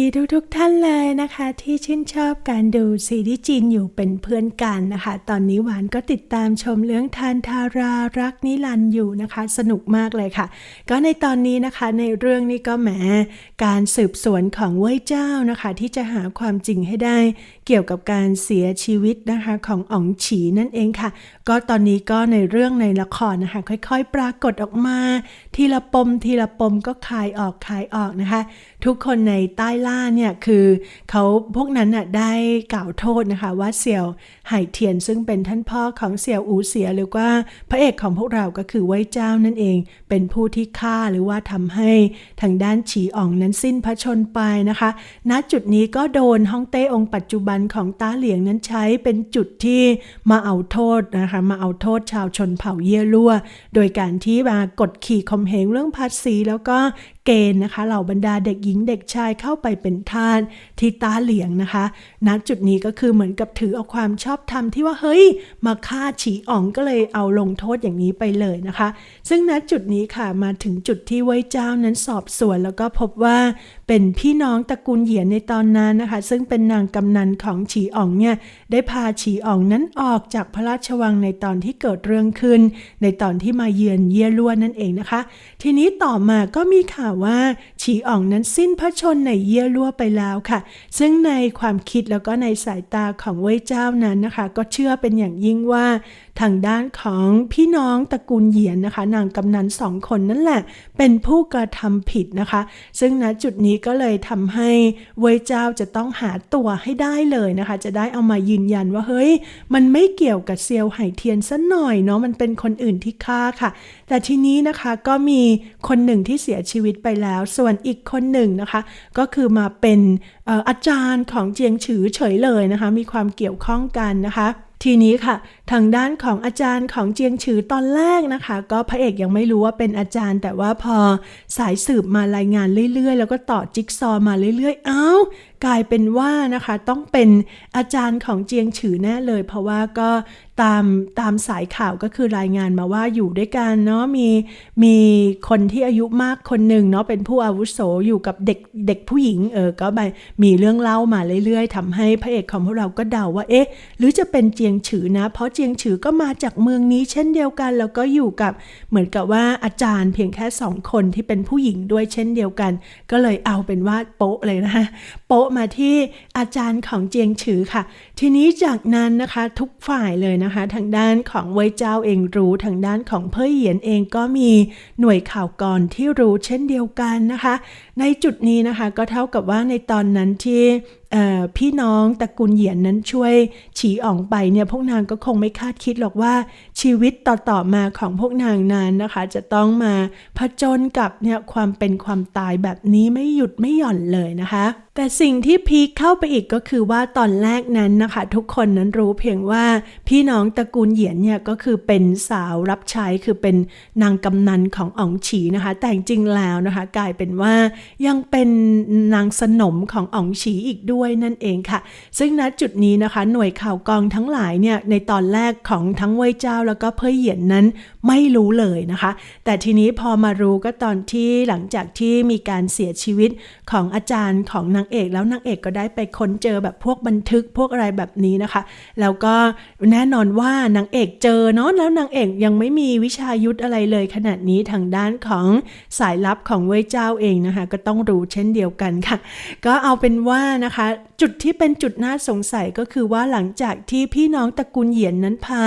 ดีทุกๆท่านเลยนะคะ ที่ชื่นชอบการดูซีรีส์จีนอยู่เป็นเพื่อนกันนะคะ ตอนนี้หวานก็ติดตามชมเรื่องทานทารารักนิรันย์อยู่นะคะ สนุกมากเลยค่ะ ก็ในตอนนี้นะคะในเรื่องนี้ก็แหมการสืบสวนของเว่ยเจ้านะคะ ที่จะหาความจริงให้ได้ เกี่ยวกับการเสียชีวิตนะคะของอ๋องฉีนั่นเองค่ะ ก็ตอนนี้ก็ในเรื่องในละครนะคะ ค่อยๆ ปรากฏออกมา ทีละปมทีละปมก็คลายออกคลายออกนะคะ ทุกคนในใต้ล่าเนี่ยคือเขาพวกนั้นน่ะได้กล่าวโทษนะคะว่าเสี่ยวไห่เทียนซึ่งเป็นท่านพ่อของเสี่ยวอูเสียหรือว่าพระเอกของพวกเราก็คือไว้เจ้านั่นเอง เป็นผู้ที่ฆ่าหรือว่าทำให้ทางด้านฉีอ่องนั้นสิ้นพระชนไปนะคะณจุดนี้ก็โดนฮ่องเต้องค์ปัจจุบันของต้าเหลียงนั้นใช้เป็นจุดที่มาเอาโทษนะคะมาเอาโทษชาวชนเผ่าเย่ลั่ว โดยการที่มากดขี่ข่มเหงเรื่องภาษีแล้วก็เกณฑ์นะคะเหล่าบรรดาเด็กหญิงเด็กชายเข้าไปเป็นทาสที่ต้าเหลียงนะคะณจุดนี้ก็คือเหมือนกับถือเอาความชอบธรรมที่ว่าเฮ้ย มาฆ่าฉีอ่องก็เลยเอาลงโทษอย่างนี้ไปเลยนะคะ ซึ่งณจุดนี้ค่ะมาถึงจุดที่ไว้เจ้านั้นสอบสวนแล้วก็พบว่า เป็นพี่น้องตระกูลเหยียนในตอนนั้นนะคะ ซึ่งเป็นนางกำนันของฉีอ่องเนี่ยได้พาฉีอ่องนั้นออกจากพระราชวังในตอนที่เกิดเรื่องขึ้น ในตอนที่มาเยือนเยี่ยล้วนนั่นเองนะคะ ทีนี้ต่อมาก็มีข่าวว่าฉีอ่องนั้นสิ้นพระชนในเยี่ยลั่วไปแล้วค่ะ ซึ่งในความคิดแล้วก็ในสายตาของเว่ยเจ้านั้นนะคะ ก็เชื่อเป็นอย่างยิ่งว่าทางด้านของพี่น้องตระกูลเหยียนนะคะ นางกำนันสองคนนั่นแหละ เป็นผู้กระทำผิดนะคะ ซึ่งณจุดนี้ก็เลยทำให้เวยเจ้าจะต้องหาตัวให้ได้เลยนะคะ จะได้เอามายืนยันว่าเฮ้ย มันไม่เกี่ยวกับเซียวไห่เทียนซะหน่อยเนาะมันเป็นคนอื่นที่ฆ่าค่ะ แต่ทีนี้นะคะก็มีคนหนึ่งที่เสียชีวิตไปแล้ว ส่วนอีกคนหนึ่งนะคะ ก็คือมาเป็นเอ่ออาจารย์ของเจียงฉือเฉยเลยนะคะ มีความเกี่ยวข้องกันนะคะ ทีนี้ค่ะ ทางด้านของอาจารย์ของเจียงฉือตอนแรกนะคะ ก็พระเอกยังไม่รู้ว่าเป็นอาจารย์ แต่ว่าพอสายสืบมารายงานเรื่อยๆ แล้วก็ต่อจิ๊กซอว์มาเรื่อยๆ เอ้า กลายเป็นว่านะคะต้องเป็นอาจารย์ของเจียงฉือแน่เลย เพราะว่าก็ตามตามสายข่าวก็คือรายงานมาว่าอยู่ด้วยกันเนาะมีมีคนที่อายุมากคนหนึ่งเนาะเป็นผู้อาวุโสอยู่กับเด็กเด็กผู้หญิงเออก็ไปมีเรื่องเล่ามาเรื่อยๆทำให้พระเอกของพวกเราก็เดาว่าเอ๊ะ หรือจะเป็นเจียงฉือนะ เพราะเจียงฉือก็มาจากเมืองนี้เช่นเดียวกัน แล้วก็อยู่กับเหมือนกับว่าอาจารย์เพียงแค่สองคนที่เป็นผู้หญิงด้วยเช่นเดียวกัน ก็เลยเอาเป็นว่าโป๊ะเลยนะโป๊ะมาที่อาจารย์ของเจียงฉือค่ะ ทีนี้จากนั้นนะคะทุกฝ่ายเลยนะคะ ทางด้านของเว่ยเจ้าเองรู้ทางด้านของเพ่ยเหยียนเองก็มีหน่วยข่าวกรที่รู้เช่นเดียวกันนะคะ ในจุดนี้นะคะก็เท่ากับว่าในตอนนั้นที่ พี่น้องตระกูลเหยียนนั้นช่วยฉีอ่องไปเนี่ยพวกนางก็คงไม่คาดคิดหรอกว่าชีวิตต่อๆมาของพวกนางนั้นนะคะ จะต้องมาผจญกับเนี่ยความเป็นความตายแบบนี้ไม่หยุดไม่หย่อนเลยนะคะ แต่สิ่งที่พีคเข้าไปอีกก็คือว่าตอนแรกนั้นนะคะ ทุกคนนั้นรู้เพียงว่าพี่น้องตระกูลเหยียนเนี่ยก็คือเป็นสาวรับใช้คือเป็นนางกำนันของอ๋องฉีนะคะ แต่จริงๆแล้วนะคะ กลายเป็นว่ายังเป็นนางสนมของอ๋องฉีอีกด้วยนั่นเองค่ะ ซึ่งณจุดนี้นะคะ หน่วยข่าวกองทั้งหลายเนี่ยในตอนแรกของทั้งเว่ยเจ้าแล้วก็เพ่อเหยียนนั้นไม่รู้เลยนะคะ แต่ทีนี้พอมารู้ก็ตอนที่หลังจากที่มีการเสียชีวิตของอาจารย์ของนางเอก แล้วนางเอกก็ได้ไปค้นเจอแบบพวกบันทึกพวกอะไรแบบนี้นะคะ แล้วก็แน่นอนว่านางเอกเจอเนาะแล้วนางเอกยังไม่มีวิชายุทธอะไรเลยขนาดนี้ทางด้านของสายลับของเว่ยเจ้าเองนะคะ ก็ต้องรู้เช่นเดียวกันค่ะ ก็เอาเป็นว่านะคะจุดที่เป็นจุดน่าสงสัยก็คือว่าหลังจากที่พี่น้องตระกูลเหยียนนั้นพา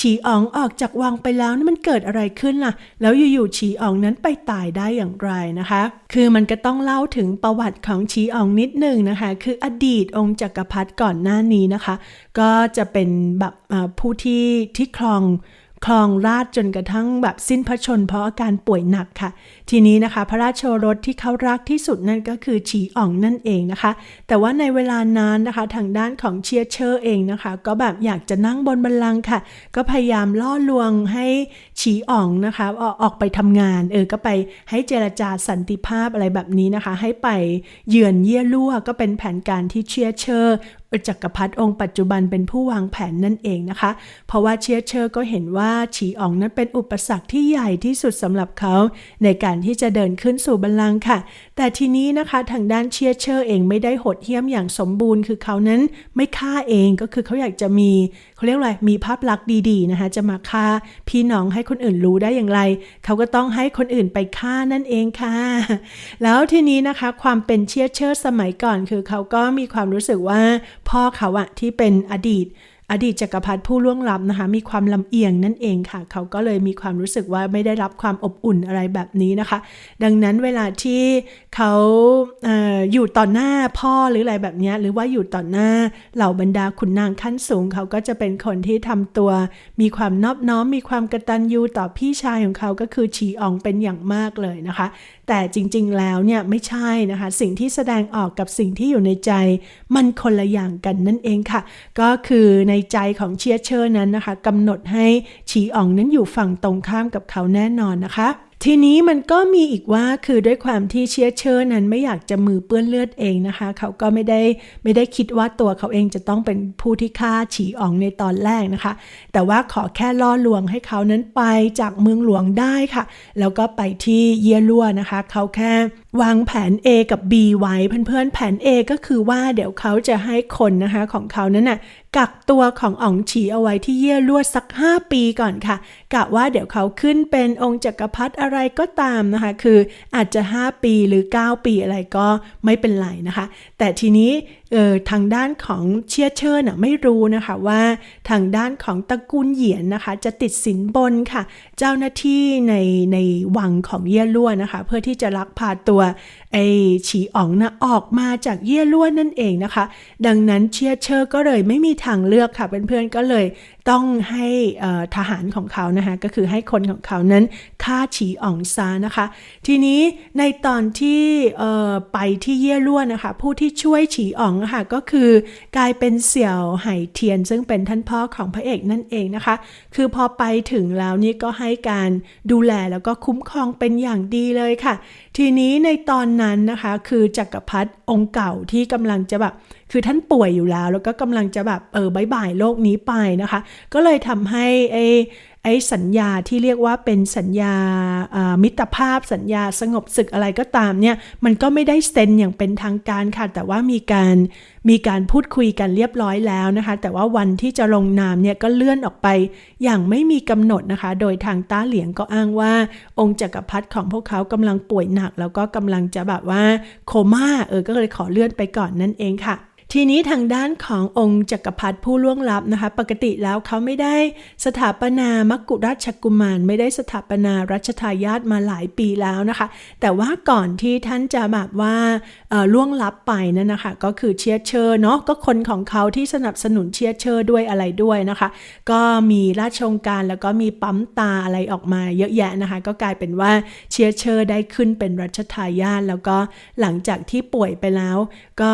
ฉีอ๋องออกจากวังไปแล้วนี่มันเกิดอะไรขึ้นล่ะ แล้วอยู่ๆฉีอ๋องนั้นไปตายได้อย่างไรนะคะ คือมันก็ต้องเล่าถึงประวัติของฉีอ๋องนิดหนึ่งนะคะ คืออดีตองค์จักรพรรดิก่อนหน้านี้นะคะ ก็จะเป็นแบบผู้ที่ที่ครอง คลองราชจนกระทั่งแบบสิ้นพระชนเพราะอาการป่วยหนักค่ะ ทีนี้นะคะพระราชโอรสที่เขารักที่สุดนั่นก็คือฉีอ่องนั่นเองนะคะ แต่ว่าในเวลานั้นนะคะทางด้านของเชียเชอร์เองนะคะ ก็แบบอยากจะนั่งบนบัลลังก์ค่ะ ก็พยายามล่อลวงให้ฉีอ่องนะคะออกออกไปทำงานเออก็ไปให้เจรจาสันติภาพอะไรแบบนี้นะคะ ให้ไปเยือนเยี่ยลั่วก็เป็นแผนการที่เชียเชอร์ จักรพรรดิองค์ปัจจุบันเป็นผู้วางแผนนั่นเองนะคะ เพราะว่าเชียเชอร์ก็เห็นว่าฉีอองนั้นเป็นอุปสรรคที่ใหญ่ที่สุดสำหรับเขา ในการที่จะเดินขึ้นสู่บัลลังก์ค่ะ แต่ทีนี้นะคะทางด้านเชียเชอร์เองไม่ได้หดเหี้ยมอย่างสมบูรณ์ คือเขานั้นไม่ฆ่าเองก็คือเขาอยากจะมี เขาเรียกอะไรมีภาพลักษณ์ดีๆนะคะจะมาฆ่าพี่น้องให้คนอื่นรู้ได้อย่างไร เขาก็ต้องให้คนอื่นไปฆ่านั่นเองค่ะ แล้วทีนี้นะคะความเป็นเชียเชิดสมัยก่อนคือเขาก็มีความรู้สึกว่าพ่อเขาอะที่เป็นอดีต อดีตจักรพรรดิผู้ล่วงลับนะคะ มีความลำเอียงนั่นเองค่ะ เขาก็เลยมีความรู้สึกว่าไม่ได้รับความอบอุ่นอะไรแบบนี้นะคะ ดังนั้นเวลาที่เขาเอออยู่ต่อหน้าพ่อหรืออะไรแบบนี้หรือว่าอยู่ต่อหน้าเหล่าบรรดาขุนนางขั้นสูง เขาก็จะเป็นคนที่ทำตัว มีความนอบน้อม มีความกตัญญูต่อพี่ชายของเขาก็คือฉีอองเป็นอย่างมากเลยนะคะ แต่จริงๆแล้วเนี่ยไม่ใช่นะคะ สิ่งที่แสดงออกกับสิ่งที่อยู่ในใจ มันคนละอย่างกันนั่นเองค่ะ ก็คือในใจของเชียเชอร์นั้นนะคะกำหนดให้ฉีอ่องนั้นอยู่ฝั่งตรงข้ามกับเขาแน่นอนนะคะทีนี้มันก็มีอีกว่าคือด้วยความที่เชียเชอร์นั้นไม่อยากจะมือเปื้อนเลือดเองนะคะ เขาก็ไม่ได้ไม่ได้คิดว่าตัวเขาเองจะต้องเป็นผู้ที่ฆ่าฉีอองในตอนแรกนะคะ แต่ว่าขอแค่ล่อลวงให้เขานั้นไปจากเมืองหลวงได้ค่ะ แล้วก็ไปที่เยลัวนะคะ เขาแค่วางแผน A กับ B ไว้เพื่อนๆแผน A ก็คือว่าเดี๋ยวเขาจะให้คนนะคะของเขานั้นน่ะกักตัวของอ๋องฉีเอาไว้ที่เยี่ยลวดสัก 5 ปีก่อนค่ะกะว่าเดี๋ยวเขาขึ้นเป็นองค์จักรพรรดิอะไรก็ตามนะคะ คืออาจจะ 5 ปีหรือ 9 ปีอะไรก็ไม่เป็นไรนะคะ แต่ทีนี้ เออทางด้านของเชียเชอร์น่ะไม่รู้นะคะว่าทางด้านของตระกูลเหยียนนะคะจะติดสินบนค่ะ เจ้าหน้าที่ในในวังของเย่ล้วนนะคะ เพื่อที่จะลักพาตัวไอ้ฉีอ๋องนะออกมาจากเย่ล้วนนั่นเองนะคะ ดังนั้นเชียเชอร์ก็เลยไม่มีทางเลือกค่ะเพื่อนๆก็เลยต้องให้ทหารของเขานะคะก็คือให้คนของเขานั้นฆ่าฉีอ๋องซานะคะ ทีนี้ในตอนที่ไปที่เยี่ยล่วนนะคะ ผู้ที่ช่วยฉีอ๋องค่ะก็คือกลายเป็นเสี่ยวไหเทียน ซึ่งเป็นท่านพ่อของพระเอกนั่นเองนะคะ คือพอไปถึงแล้วนี่ก็ให้การดูแลแล้วก็คุ้มครองเป็นอย่างดีเลยค่ะ ทีนี้ในตอนนั้นนะคะคือจักรพรรดิองค์เก่าที่กำลังจะแบบ คือท่านป่วยอยู่แล้ว แล้วก็กำลังจะแบบเออบายบายโลกนี้ไปนะคะ ก็เลยทำให้ไอ้ไอ้สัญญาที่เรียกว่าเป็นสัญญามิตรภาพสัญญาสงบศึกอะไรก็ตามเนี่ยมันก็ไม่ได้เซ็นอย่างเป็นทางการค่ะ แต่ว่ามีการมีการพูดคุยกันเรียบร้อยแล้วนะคะ แต่ว่าวันที่จะลงนามเนี่ยก็เลื่อนออกไปอย่างไม่มีกำหนดนะคะ โดยทางต้าเหลียงก็อ้างว่า องค์จักรพรรดิของพวกเขากำลังป่วยหนัก แล้วก็กำลังจะแบบว่าโคม่าเออก็เลยขอเลื่อนไปก่อนนั่นเองค่ะ ทีนี้ทางด้านขององค์จักรพรรดิผู้ล่วงลับนะคะ ปกติแล้วเขาไม่ได้สถาปนามกุฎราชกุมาร ไม่ได้สถาปนารัชทายาทมาหลายปีแล้วนะคะ แต่ว่าก่อนที่ท่านจะแบบว่าล่วงลับไปนั่นนะคะก็คือเชียเชอร์เนาะก็คนของเขาที่สนับสนุนเชียเชอร์ด้วยอะไรด้วยนะคะ ก็มีราชองการแล้วก็มีปั๊มตาอะไรออกมาเยอะแยะนะคะ ก็กลายเป็นว่าเชียเชอร์ได้ขึ้นเป็นรัชทายาทแล้วก็หลังจากที่ป่วยไปแล้ว ก็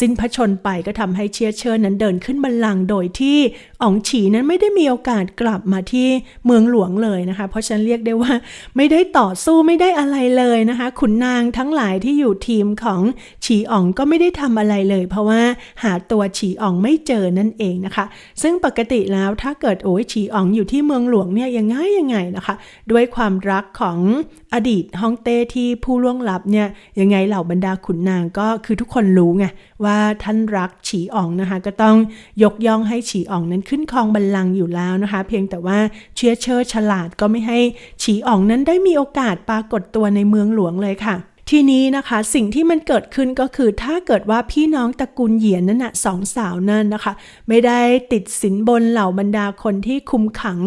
สิ้นพระชนไปก็ทำให้เชียเชิญนั้นเดินขึ้นบัลลังก์โดยที่อ๋องฉีนั้นไม่ได้มีโอกาสกลับมาที่เมืองหลวงเลยนะคะ เพราะฉันเรียกได้ว่าไม่ได้ต่อสู้ไม่ได้อะไรเลยนะคะขุนนางทั้งหลายที่อยู่ทีมของฉีอ๋องก็ไม่ได้ทำอะไรเลย เพราะว่าหาตัวฉีอ๋องไม่เจอนั่นเองนะคะ ซึ่งปกติแล้วถ้าเกิดโอ้ยฉีอ๋องอยู่ที่เมืองหลวงเนี่ยยังไงยังไงนะคะ ด้วยความรักของ อดีตฮ่องเต้ที่ผู้ล่วงลับเนี่ยยังไงเหล่าบรรดาขุนนางก็คือทุกคนรู้ไงว่าท่านรักฉีอ๋องนะคะ ก็ต้องยกย่องให้ฉีอ๋องนั้นขึ้นครองบัลลังก์อยู่แล้วนะคะ เพียงแต่ว่าเชื้อเชิดฉลาดก็ไม่ให้ฉีอ๋องนั้นได้มีโอกาสปรากฏตัวในเมืองหลวงเลยค่ะทีนี้นะคะสิ่งที่มันเกิดขึ้นก็คือถ้าเกิดว่าพี่น้องตระกูลเหยียนนั่นนะสองสาวนั่นนะคะ ไม่ได้ติดสินบนเหล่าบรรดาคนที่คุมขัง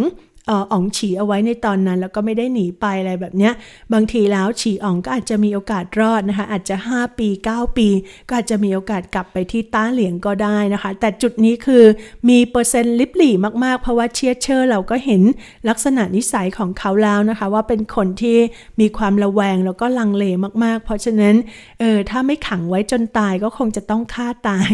อ๋องฉีเอาไว้ในตอนนั้น แล้วก็ไม่ได้หนีไปอะไรแบบเนี้ยบางทีแล้วฉีอ๋องก็อาจจะมีโอกาสรอดนะคะอาจจะ 5 ปี 9 ปี ก็อาจจะมีโอกาสกลับไปที่ต้าเหลียงก็ได้นะคะ แต่จุดนี้คือมีเปอร์เซ็นต์ลิบหลี่มากๆ เพราะว่าเชียเชอร์เราก็เห็นลักษณะนิสัยของเขาแล้วนะคะ ว่าเป็นคนที่มีความระแวงแล้วก็ลังเลมากๆ เพราะฉะนั้นเออถ้าไม่ขังไว้จนตายก็คงจะต้องฆ่าตาย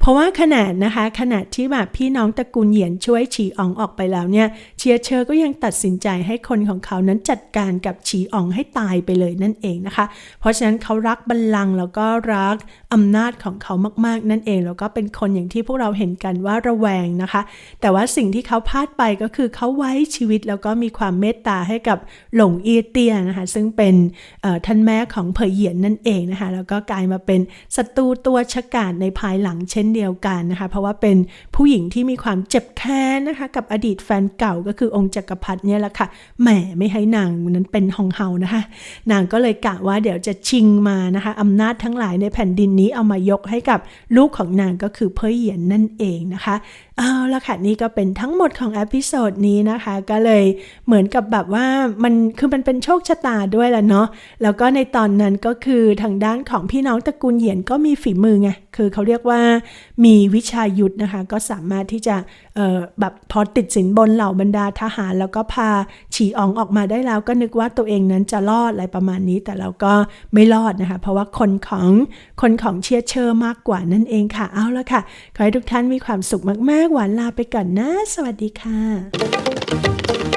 เพราะว่าขนาดนะคะขนาดที่แบบพี่น้องตระกูลเหยียนช่วยฉีอ๋องออกไปแล้วเนี่ยเชียเชอก็ยังตัดสินใจให้คนของเขานั้นจัดการกับฉีอองให้ตายไปเลยนั่นเองนะคะ เพราะฉะนั้นเขารักบัลลังก์แล้วก็รักอำนาจของเขามากๆนั่นเอง แล้วก็เป็นคนอย่างที่พวกเราเห็นกันว่าระแวงนะคะ แต่ว่าสิ่งที่เขาพลาดไปก็คือเขาไว้ชีวิตแล้วก็มีความเมตตาให้กับหลงเอียเตียนะคะ ซึ่งเป็นท่านแม่ของเพยเหยียนนั่นเองนะคะ แล้วก็กลายมาเป็นศัตรูตัวฉกาจในภายหลังเช่นเดียวกันนะคะ เพราะว่าเป็นผู้หญิงที่มีความเจ็บแค้นนะคะ กับอดีตแฟนเก่าก็คือองค์จักรพรรดิเนี่ยแหละค่ะแหมไม่ให้นางนั้นเป็นของเฮานะคะ นางก็เลยกะว่าเดี๋ยวจะชิงมานะคะอำนาจทั้งหลายในแผ่นดินนี้เอามายกให้กับลูกของนางก็คือเพ่ยเหยียนนั่นเองนะคะเอาละค่ะนี่ก็เป็นทั้งหมดของอพิโซดนี้นะคะ ก็เลยเหมือนกับแบบว่ามันคือมันเป็นโชคชะตาด้วยแหละเนาะแล้วก็ในตอนนั้นก็คือทางด้านของพี่น้องตระกูลเหยียนก็มีฝีมือไงคือเขาเรียกว่ามีวิชายุทธนะคะ ก็สามารถที่จะแบบพอติดสินบนเหล่าบรรดาทหารแล้วก็พาฉีอองออกมาได้แล้ว ก็นึกว่าตัวเองนั้นจะรอดอะไรประมาณนี้ แต่เราก็ไม่รอดนะคะ เพราะว่าคนของคนของเชียร์เชอร์มากกว่านั่นเองค่ะ เอาละค่ะ ขอให้ทุกท่านมีความสุขมากๆ หวานลาไปก่อนนะ สวัสดีค่ะ